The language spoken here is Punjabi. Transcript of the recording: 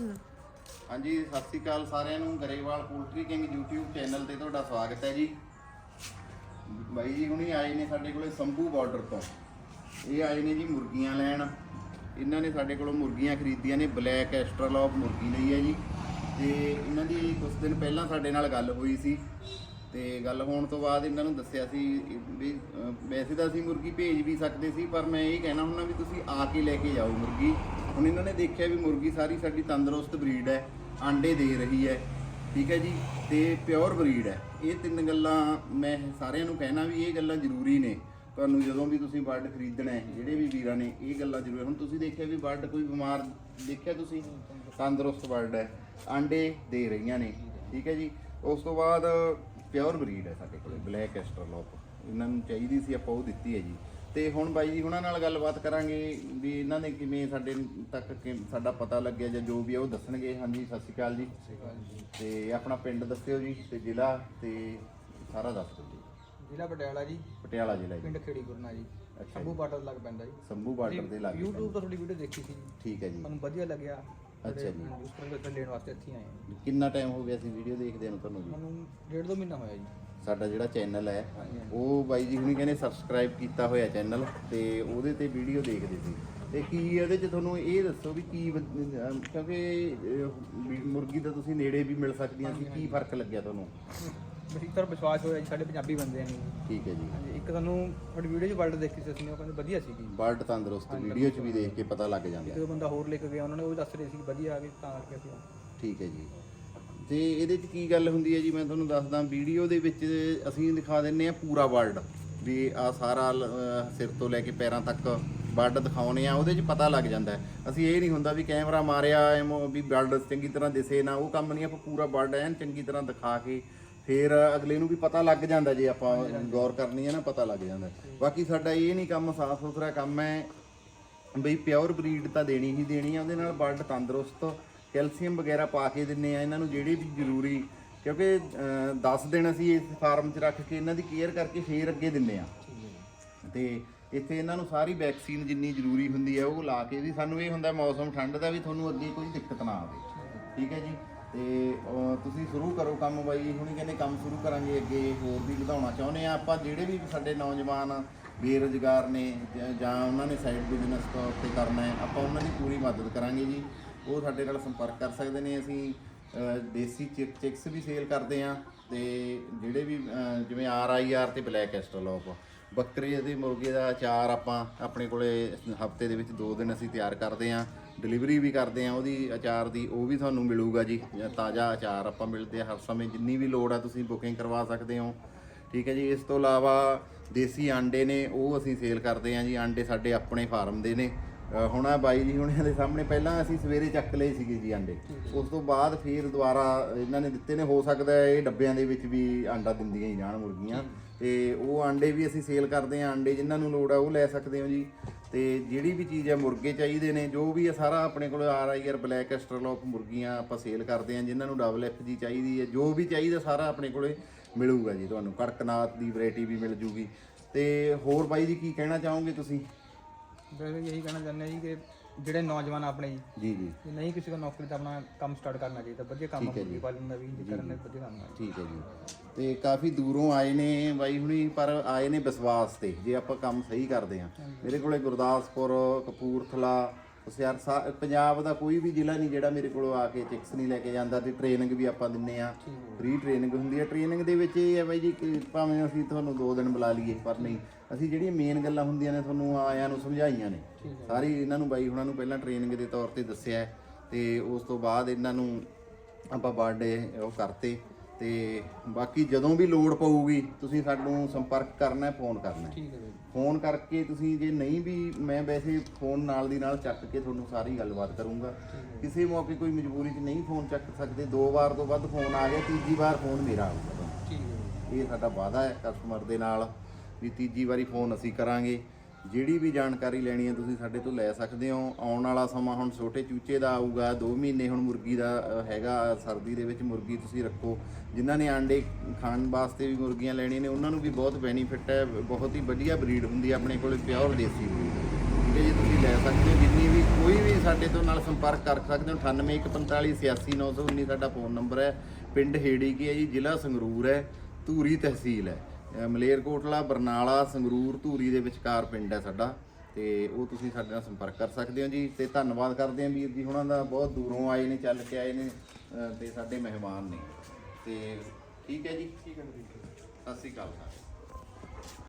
ਹਾਂਜੀ, ਸਤਿ ਸ੍ਰੀ ਅਕਾਲ ਸਾਰਿਆਂ ਨੂੰ। Grewal Poultry King YouTube channel ਤੇ ਤੁਹਾਡਾ ਸਵਾਗਤ ਹੈ ਜੀ। ਬਾਈ ਜੀ ਹੁਣੀ ਆਏ ਨੇ ਸਾਡੇ ਕੋਲੇ ਸੰਭੂ ਬਾਰਡਰ ਤੋਂ। ਇਹ ਆਏ ਨੇ ਜੀ ਮੁਰਗੀਆਂ ਲੈਣ। ਇਹਨਾਂ ਨੇ ਸਾਡੇ ਕੋਲੋਂ ਮੁਰਗੀਆਂ ਖਰੀਦੀਆਂ ਨੇ ਬਲੈਕ ਐਸਟਰਲੌਪ ਮੁਰਗੀ ਲਈ ਹੈ ਜੀ। ਤੇ ਇਹਨਾਂ ਦੀ ਕੁਝ ਦਿਨ ਪਹਿਲਾਂ ਸਾਡੇ ਨਾਲ ਗੱਲ ਹੋਈ ਸੀ। ਤੇ ਗੱਲ ਹੋਣ ਤੋਂ ਬਾਅਦ ਇਹਨਾਂ ਨੂੰ ਦੱਸਿਆ ਸੀ ਵੀ ਅਹ, ਵੈਸੇ ਤਾਂ ਅਸੀਂ ਮੁਰਗੀ ਭੇਜ ਵੀ ਸਕਦੇ ਸੀ ਪਰ ਮੈਂ ਇਹ ਕਹਿਣਾ ਹੁੰਦਾ ਵੀ ਤੁਸੀਂ ਆ ਕੇ ਲੈ ਕੇ ਜਾਓ ਮੁਰਗੀ। ਹੁਣ ਇਹਨਾਂ ਨੇ ਦੇਖਿਆ ਵੀ ਮੁਰਗੀ ਸਾਰੀ ਸਾਡੀ ਤੰਦਰੁਸਤ ਬਰੀਡ ਹੈ ਆਂਡੇ ਦੇ ਰਹੀ ਹੈ ਠੀਕ ਹੈ ਜੀ ਤੇ ਪਿਓਰ ਬਰੀਡ ਹੈ। ਇਹ ਤਿੰਨ ਗੱਲਾਂ ਮੈਂ ਸਾਰਿਆਂ ਨੂੰ ਕਹਿਣਾ ਵੀ ਇਹ ਗੱਲਾਂ ਜ਼ਰੂਰੀ ਨੇ। ਤੁਹਾਨੂੰ ਜਦੋਂ ਵੀ ਤੁਸੀਂ ਬਰਡ ਖਰੀਦਣਾ ਹੈ ਜਿਹੜੇ ਵੀ ਵੀਰਾਂ ਨੇ ਇਹ ਗੱਲਾਂ ਜ਼ਰੂਰ ਹੁਣ ਤੁਸੀਂ ਦੇਖਿਆ ਵੀ ਬਰਡ ਕੋਈ ਬਿਮਾਰ ਦੇਖਿਆ ਤੁਸੀਂ? ਤੰਦਰੁਸਤ ਬਰਡ ਹੈ ਆਂਡੇ ਦੇ ਰਹੀਆਂ ਨੇ ਠੀਕ ਹੈ ਜੀ। ਉਸ ਤੋਂ ਬਾਅਦ ਪਿਓਰ ਬਰੀਡ ਹੈ ਸਾਡੇ ਕੋਲੇ ਬਲੈਕ ਐਸਟਰਲੋਪ ਇਹਨਾਂ ਨੂੰ ਚਾਹੀਦੀ ਸੀ ਆਪਾਂ ਉਹ ਦਿੱਤੀ ਹੈ ਜੀ। ਤੇ ਹੁਣ ਬਾਈ ਜੀ ਉਹਨਾਂ ਨਾਲ ਗੱਲਬਾਤ ਕਰਾਂਗੇ ਵੀ ਇਹਨਾਂ ਨੇ ਕਿਵੇਂ ਸਾਡੇ ਤੱਕ ਸਾਡਾ ਪਤਾ ਲੱਗਿਆ ਜਾਂ ਜੋ ਵੀ ਹੈ ਉਹ ਦੱਸਣਗੇ। ਹਾਂਜੀ ਸਤਿ ਸ਼੍ਰੀ ਅਕਾਲ ਜੀ। ਤੇ ਆਪਣਾ ਪਿੰਡ ਦੱਸਿਓ ਜੀ ਤੇ ਜ਼ਿਲ੍ਹਾ ਤੇ ਸਾਰਾ ਦੱਸ ਦਿਓ ਜੀ। ਜ਼ਿਲ੍ਹਾ ਪਟਿਆਲਾ ਜੀ। ਪਟਿਆਲਾ ਜ਼ਿਲ੍ਹਾ ਜੀ। ਪਿੰਡ ਖੇੜੀ ਗੁਰਨਾ ਜੀ। ਸੰਭੂ ਬਾਰਡਰ ਲੱਗ ਪੈਂਦਾ ਜੀ। ਸੰਭੂ ਬਾਰਡਰ ਦੇ ਲਾਗੇ YouTube ਤੋਂ ਤੁਹਾਡੀ ਵੀਡੀਓ ਦੇਖੀ ਸੀ। ਠੀਕ ਹੈ ਜੀ। ਮੈਨੂੰ ਵਧੀਆ ਲੱਗਿਆ। ਅੱਛਾ ਜੀ। ਉਸ ਤਰ੍ਹਾਂ ਦੇ ਲੈਣ ਵਾਸਤੇ ਇੱਥੇ ਆਏ ਹਾਂ। ਕਿੰਨਾ ਟਾਈਮ ਹੋ ਗਿਆ ਸੀ ਵੀਡੀਓ ਦੇਖਦੇ ਨੂੰ ਤੁਹਾਨੂੰ ਜੀ? ਮੈਨੂੰ ਡੇਢ ਦੋ ਮਹੀਨਾ ਹੋਇਆ ਜੀ। ਸਾਡਾ ਜਿਹੜਾ ਚੈਨਲ ਹੈ। ਉਹ ਬਾਈ ਜੀ ਹੁਣੀ ਕਹਿੰਦੇ ਸਬਸਕ੍ਰਾਈਬ ਕੀਤਾ ਹੋਇਆ ਚੈਨਲ ਤੇ ਉਹਦੇ ਤੇ ਵੀਡੀਓ ਦੇਖਦੇ ਸੀ। ਤੇ ਕੀ ਇਹਦੇ ਚ ਤੁਹਾਨੂੰ ਇਹ ਦੱਸੋ ਵੀ ਕੀ ਵ- ਅਮ ਕਿਉਂਕਿ ਅਹ, ਵੀ ਮੁਰਗੀ ਤਾਂ ਤੁਸੀਂ ਨੇੜੇ ਵੀ ਮਿਲ ਸਕਦੀਆਂ ਸੀ ਕੀ ਫ਼ਰਕ ਲੱਗਿਆ ਤੁਹਾਨੂੰ? ਤਰ੍ਹਾਂ ਵਿਸ਼ਵਾਸ ਹੋਇਆ ਜੀ ਸਾਡੇ ਪੰਜਾਬੀ ਬੰਦੇ ਨੇ ਠੀਕ ਹੈ ਜੀ। ਹਾਂਜੀ ਇੱਕ ਤੁਹਾਨੂੰ ਤੁਹਾਡੀ ਵੀਡੀਓ 'ਚ ਵਰਲਡ ਦੇਖੀ ਸੀ ਅਸੀਂ ਉਹ ਕਹਿੰਦੇ ਵਧੀਆ ਸੀਗੀ। ਬਰਡ ਤੰਦਰੁਸਤ ਵੀਡੀਓ ਚ ਵੀ ਦੇਖ ਕੇ ਪਤਾ ਲੱਗ ਜਾਂਦਾ। ਇੱਕ ਦੋ ਬੰਦਾ ਹੋਰ ਲੈ ਕੇ ਗਿਆ ਉਹਨਾਂ ਨੇ ਉਹ ਵੀ ਦੱਸ ਰਹੇ ਸੀ ਵਧੀਆ ਆ ਗਏ ਤਾਂ ਕਰਕੇ ਅਸੀਂ ਠੀਕ ਹੈ ਜੀ। ਤੇ ਇਹਦੇ ਚ ਕੀ ਗੱਲ ਹੁੰਦੀ ਹੈ ਜੀ ਮੈਂ ਤੁਹਾਨੂੰ ਦੱਸਦਾ ਵੀਡੀਓ ਦੇ ਵਿੱਚ ਅਸੀਂ ਦਿਖਾ ਦਿੰਨੇ ਆ ਪੂਰਾ ਵਰਡ ਵੀ ਆ ਸਾਰਾ ਲ- ਅਹ ਸਿਰ ਤੋਂ ਲੈ ਕੇ ਪੈਰਾਂ ਤੱਕ ਵਰਡ ਦਿਖਾਉਨੇ ਆ ਉਹਦੇ ਚ ਪਤਾ ਲੱਗ ਜਾਂਦਾ ਹੈ। ਅਸੀਂ ਇਹ ਨਹੀਂ ਹੁੰਦਾ ਵੀ ਕੈਮਰਾ ਮਾਰਿਆ ਐਮੋ ਵੀ ਵਰਡ ਚੰਗੀ ਤਰ੍ਹਾਂ ਦਿਸੇ ਨਾ ਉਹ ਕੰਮ ਨਹੀਂ ਆਪਾਂ ਪੂਰਾ ਵਰਡ ਐਨ ਚੰਗੀ ਤਰ੍ਹਾਂ ਦਿਖਾ ਕੇ ਫਿਰ ਅਗਲੇ ਨੂੰ ਵੀ ਪਤਾ ਲੱਗ ਜਾਂਦਾ ਜੇ ਆਪਾਂ ਗੌਰ ਕਰਨੀ ਹੈ ਨਾ, ਪਤਾ ਲੱਗ ਜਾਂਦਾ। ਬਾਕੀ ਸਾਡਾ ਇਹ ਨਹੀਂ ਕੰਮ ਸਾਫ਼ ਸੁਥਰਾ ਕੰਮ ਹੈ ਬਈ ਪਿਓਰ ਬਰੀਡ ਤਾਂ ਦੇਣੀ ਹੀ ਦੇਣੀ ਆ, ਉਹਦੇ ਨਾਲ ਬਰਡ ਤੰਦਰੁਸਤ ਕੈਲਸ਼ੀਅਮ ਵਗੈਰਾ ਪਾ ਕੇ ਦਿੰਨੇ ਆ ਇਹਨਾਂ ਨੂੰ ਜਿਹੜੇ ਵੀ ਜ਼ਰੂਰੀ, ਕਿਉਂਕਿ 10 ਦਿਨ ਅਸੀਂ ਇਸ ਫਾਰਮ 'ਚ ਰੱਖ ਕੇ ਇਹਨਾਂ ਦੀ ਕੇਅਰ ਕਰਕੇ ਫੇਰ ਅੱਗੇ ਦਿੰਨੇ ਆ। ਤੇ ਇੱਥੇ ਇਹਨਾਂ ਨੂੰ ਸਾਰੀ ਵੈਕਸੀਨ ਜਿੰਨੀ ਜ਼ਰੂਰੀ ਹੁੰਦੀ ਹੈ ਉਹ ਲਾ ਕੇ ਵੀ ਸਾਨੂੰ ਇਹ ਹੁੰਦਾ ਮੌਸਮ ਠੰਡ ਦਾ ਵੀ ਤੁਹਾਨੂੰ ਅੱਗੇ ਕੋਈ ਦਿੱਕਤ ਨਾ ਆਵੇ। ਠੀਕ ਹੈ ਜੀ? ਤੇ ਅਹ, ਤੁਸੀਂ ਸ਼ੁਰੂ ਕਰੋ ਕੰਮ ਬਾਈ ਹੁਣੀ ਕਹਿੰਦੇ ਕੰਮ ਸ਼ੁਰੂ ਕਰਾਂਗੇ ਅੱਗੇ ਹੋਰ ਵੀ ਵਧਾਉਣਾ ਚਾਹੁੰਦੇ ਆ ਆਪਾਂ ਜਿਹੜੇ ਵੀ ਸਾਡੇ ਨੌਜਵਾਨ ਬੇਰੁਜ਼ਗਾਰ ਨੇ ਜਾਂ- ਜਾਂ ਉਹਨਾਂ ਨੇ ਸਾਈਡ ਬਿਜ਼ਨਸ ਤੌਰ ਤੇ ਕਰਨਾ ਹੈ ਆਪਾਂ ਉਹਨਾਂ ਦੀ ਪੂਰੀ ਮਦਦ ਕਰਾਂਗੇ ਜੀ। ਉਹ ਸਾਡੇ ਨਾਲ ਸੰਪਰਕ ਕਰ ਸਕਦੇ ਨੇ ਅਸੀਂ ਅਹ, ਦੇਸੀ ਚਿਕ ਚਿਕਸ ਵੀ ਸੇਲ ਕਰਦੇ ਆ ਤੇ ਜਿਹੜੇ ਵੀ ਅਹ, ਜਿਵੇਂ ਆਰ ਆਈ ਆਰ ਤੇ ਬਲੈਕ ਐਸਟਰਲੋਪ ਬੱਕਰੇ ਦੇ ਮੁਰਗੇ ਦਾ ਅਚਾਰ ਆਪਾਂ ਆਪਣੇ ਕੋਲੇ ਹਫ਼ਤੇ ਦੇ ਵਿੱਚ ਦੋ ਦਿਨ ਅਸੀਂ ਤਿਆਰ ਕਰਦੇ ਆ ਡਿਲੀਵਰੀ ਵੀ ਕਰਦੇ ਆ ਉਹਦੀ ਅਚਾਰ ਦੀ, ਉਹ ਵੀ ਤੁਹਾਨੂੰ ਮਿਲੂਗਾ ਜੀ ਤਾਜ਼ਾ ਅਚਾਰ ਆਪਾਂ ਮਿਲਦੇ ਆ ਹਰ ਸਮੇਂ, ਜਿੰਨੀ ਵੀ ਲੋੜ ਆ ਤੁਸੀਂ ਬੁਕਿੰਗ ਕਰਵਾ ਸਕਦੇ ਹੋ। ਠੀਕ ਹੈ ਜੀ, ਇਸ ਤੋਂ ਇਲਾਵਾ ਦੇਸੀ ਆਂਡੇ ਨੇ, ਉਹ ਅਸੀਂ ਸੇਲ ਕਰਦੇ ਆ ਜੀ, ਆਂਡੇ ਸਾਡੇ ਆਪਣੇ ਫਾਰਮ ਦੇ ਨੇ। ਹੁਣ ਆ ਬਾਈ ਜੀ ਹੁਣਿਆਂ ਦੇ ਸਾਹਮਣੇ, ਪਹਿਲਾਂ ਅਸੀਂ ਸਵੇਰੇ ਚੱਕ ਲਏ ਸੀਗੇ ਜੀ ਆਂਡੇ। ਉਸ ਤੋਂ ਬਾਅਦ ਫਿਰ ਦੁਬਾਰਾ ਇਹਨਾਂ ਨੇ ਦਿੱਤੇ ਨੇ, ਹੋ ਸਕਦਾ ਇਹ ਡੱਬਿਆਂ ਦੇ ਵਿੱਚ ਵੀ ਆਂਡਾ ਦਿੰਦੀਆਂ ਹੀ ਜਾਣ ਮੁਰਗੀਆਂ। ਤੇ ਉਹ ਆਂਡੇ ਵੀ ਅਸੀਂ ਸੇਲ ਕਰਦੇ ਆ ਆਂਡੇ ਜਿਨ੍ਹਾਂ ਨੂੰ ਲੋੜ ਆ ਉਹ ਲੈ ਸਕਦੇ ਹੋ ਜੀ। ਤੇ ਜਿਹੜੀ ਵੀ ਚੀਜ਼ ਹੈ ਮੁਰਗੇ ਚਾਹੀਦੇ ਨੇ, ਜੋ ਵੀ ਹੈ ਸਾਰਾ ਆਪਣੇ ਕੋਲ R I R, black Australorp ਮੁਰਗੀਆਂ ਆਪਾਂ ਸੇਲ ਕਰਦੇ ਆ ਜਿਨ੍ਹਾਂ ਨੂੰ ਡਬਲ ਐਫ ਜੀ ਚਾਹੀਦੀ ਹੈ ਜੋ ਵੀ ਚਾਹੀਦਾ ਸਾਰਾ ਆਪਣੇ ਕੋਲੇ ਮਿਲੂਗਾ ਜੀ ਤੁਹਾਨੂੰ। ਕੜਕਨਾਥ ਦੀ ਵੈਰਾਈਟੀ ਵੀ ਮਿਲ ਜੂਗੀ। ਤੇ ਹੋਰ ਬਾਈ ਜੀ ਕੀ ਕਹਿਣਾ ਚਾਹੋਗੇ ਤੁਸੀਂ? ਵੈਸੇ ਇਹੀ ਕਹਿਣਾ ਚਾਹੁੰਦੇ ਹਾਂ ਜੀ ਕਿ ਜਿਹੜੇ ਨੌਜਵਾਨ ਆਪਣੇ ਜੀ ਜੀ ਨਹੀਂ ਕਿਸੇ ਦਾ ਨੌਕਰੀ ਤਾਂ ਆਪਣਾ ਕੰਮ ਸਟਾਰਟ ਕਰਨਾ ਚਾਹੀਦਾ ਵਧੀਆ ਕੰਮ ਠੀਕ ਹੈ ਮੁਰਗੀ ਪਾਲਣ ਦਾ ਵੀ ਜੇ ਕਰਨਾ ਵਧੀਆ ਕੰਮ ਹੈ। ਠੀਕ ਹੈ ਜੀ। ਤੇ ਕਾਫੀ ਦੂਰੋਂ ਆਏ ਨੇ ਬਾਈ ਹੁਣੀ ਪਰ ਆਏ ਨੇ ਵਿਸ਼ਵਾਸ ਤੇ ਜੇ ਆਪਾਂ ਕੰਮ ਸਹੀ ਕਰਦੇ ਆ ਮੇਰੇ ਕੋਲੇ ਗੁਰਦਾਸਪੁਰ ਕਪੂਰਥਲਾ ਹੁਸ਼ਿਆਰ ਸਾ- ਪੰਜਾਬ ਦਾ ਕੋਈ ਵੀ ਜ਼ਿਲ੍ਹਾ ਨਹੀਂ ਜਿਹੜਾ ਮੇਰੇ ਕੋਲੋਂ ਆ ਕੇ ਚਿਕਸ ਨਹੀਂ ਲੈ ਕੇ ਜਾਂਦਾ ਤੇ ਟ੍ਰੇਨਿੰਗ ਵੀ ਆਪਾਂ ਦਿੰਨੇ ਆ। ਫ੍ਰੀ ਟ੍ਰੇਨਿੰਗ ਹੁੰਦੀ ਹੈ ਟ੍ਰੇਨਿੰਗ ਦੇ ਵਿੱਚ ਇਹ ਹੈ ਬਾਈ ਜੀ ਕਿ ਭਾਵੇਂ ਅਸੀਂ ਤੁਹਾਨੂੰ 2 ਦਿਨ ਬੁਲਾ ਲਈਏ ਪਰ ਨਹੀਂ। ਅਸੀਂ ਜਿਹੜੀਆਂ ਮੇਨ ਗੱਲਾਂ ਹੁੰਦੀਆਂ ਨੇ ਤੁਹਾਨੂੰ ਆਇਆਂ ਨੂੰ ਸਮਝਾਈਆਂ ਨੇ। ਸਾਰੀ ਇਹਨਾਂ ਨੂੰ ਬਾਈ ਹੁਣਾਂ ਨੂੰ ਪਹਿਲਾਂ ਟ੍ਰੇਨਿੰਗ ਦੇ ਤੌਰ ਤੇ ਦੱਸਿਆ ਹੈ ਤੇ ਉਸ ਤੋਂ ਬਾਅਦ ਇਹਨਾਂ ਨੂੰ ਆਪਾਂ ਬਰਥਡੇ ਉਹ ਕਰਤੇ। ਤੇ ਬਾਕੀ ਜਦੋਂ ਵੀ ਲੋੜ ਪਊਗੀ ਤੁਸੀਂ ਸਾਨੂੰ ਸੰਪਰਕ ਕਰਨਾ ਹੈ ਫੋਨ ਕਰਨਾ। ਹੈ ਠੀਕ ਹੈ ਜੀ ਫੋਨ ਕਰਕੇ ਤੁਸੀਂ ਜੇ ਨਹੀਂ ਵੀ ਮੈਂ ਵੈਸੇ ਫੋਨ ਨਾਲ ਦੀ ਨਾਲ ਚੱਕ ਕੇ ਤੁਹਾਨੂੰ ਸਾਰੀ ਗੱਲਬਾਤ ਕਰੂੰਗਾ। ਕਿਸੇ ਮੌਕੇ ਕੋਈ ਮਜਬੂਰੀ 'ਚ ਨਹੀਂ ਫੋਨ ਚੱਕ ਸਕਦੇ ਦੋ ਵਾਰ ਤੋਂ ਵੱਧ ਫੋਨ ਆ ਗਿਆ ਤੀਜੀ ਵਾਰ ਫੋਨ ਮੇਰਾ ਆਊਗਾ ਠੀਕ ਹੈ ਇਹ ਸਾਡਾ ਵਾਅਦਾ ਹੈ ਕਸਟਮਰ ਦੇ ਨਾਲ ਵੀ ਤੀਜੀ ਵਾਰੀ ਫੋਨ ਅਸੀਂ ਕਰਾਂਗੇ। ਜਿਹੜੀ ਵੀ ਜਾਣਕਾਰੀ ਲੈਣੀ ਹੈ ਤੁਸੀਂ ਸਾਡੇ ਤੋਂ ਲੈ ਸਕਦੇ ਹੋ। ਆਉਣ ਵਾਲਾ ਸਮਾਂ ਹੁਣ ਛੋਟੇ ਚੂਚੇ ਦਾ ਆਊਗਾ 2 ਮਹੀਨੇ ਹੁਣ ਮੁਰਗੀ ਦਾ ਹੈਗਾ, ਸਰਦੀ ਦੇ ਵਿੱਚ ਮੁਰਗੀ ਤੁਸੀਂ ਰੱਖੋ। ਜਿਨ੍ਹਾਂ ਨੇ ਆਂਡੇ ਖਾਣ ਵਾਸਤੇ ਵੀ ਮੁਰਗੀਆਂ ਲੈਣੀਆਂ ਨੇ, ਉਹਨਾਂ ਨੂੰ ਵੀ ਬਹੁਤ ਬੈਨੀਫਿਟ ਹੈ। ਬਹੁਤ ਹੀ ਵਧੀਆ ਬਰੀਡ ਹੁੰਦੀ ਹੈ ਆਪਣੇ ਕੋਲੇ ਪਿਓਰ ਦੇਸੀ ਬਰੀਡ ਠੀਕ ਹੈ ਜੀ, ਤੁਸੀਂ ਲੈ ਸਕਦੇ ਹੋ। ਜਿੰਨੀ ਵੀ ਕੋਈ ਵੀ ਸਾਡੇ ਤੋਂ ਨਾਲ ਸੰਪਰਕ ਕਰ ਸਕਦੇ ਹੋ 9814586919 ਸਾਡਾ ਫੋਨ ਨੰਬਰ ਹੈ। ਪਿੰਡ ਹੇੜੀ ਕੀ ਹੈ ਜੀ, ਜ਼ਿਲ੍ਹਾ ਸੰਗਰੂਰ ਹੈ, ਧੂਰੀ ਤਹਿਸੀਲ ਹੈ। ਮਲੇਰਕੋਟਲਾ ਬਰਨਾਲਾ ਸੰਗਰੂਰ ਧੂਰੀ ਦੇ ਵਿਚਕਾਰ ਪਿੰਡ ਹੈ ਸਾਡਾ। ਤੇ ਉਹ ਤੁਸੀਂ ਸਾਡੇ ਨਾਲ ਸੰਪਰਕ ਕਰ ਸਕਦੇ ਹੋ ਜੀ। ਤੇ ਧੰਨਵਾਦ ਕਰਦੇ ਹਾਂ ਵੀਰ ਜੀ ਹੁਣਾਂ ਦਾ। ਬਹੁਤ ਦੂਰੋਂ ਆਏ ਨੇ ਚੱਲ ਕੇ ਆਏ ਨੇ ਤੇ ਸਾਡੇ ਮਹਿਮਾਨ ਨੇ। ਤੇ ਠੀਕ ਹੈ ਜੀ। ਠੀਕ ਹੈ ਜੀ। ਸਤਿ ਸ਼੍ਰੀ ਅਕਾਲ।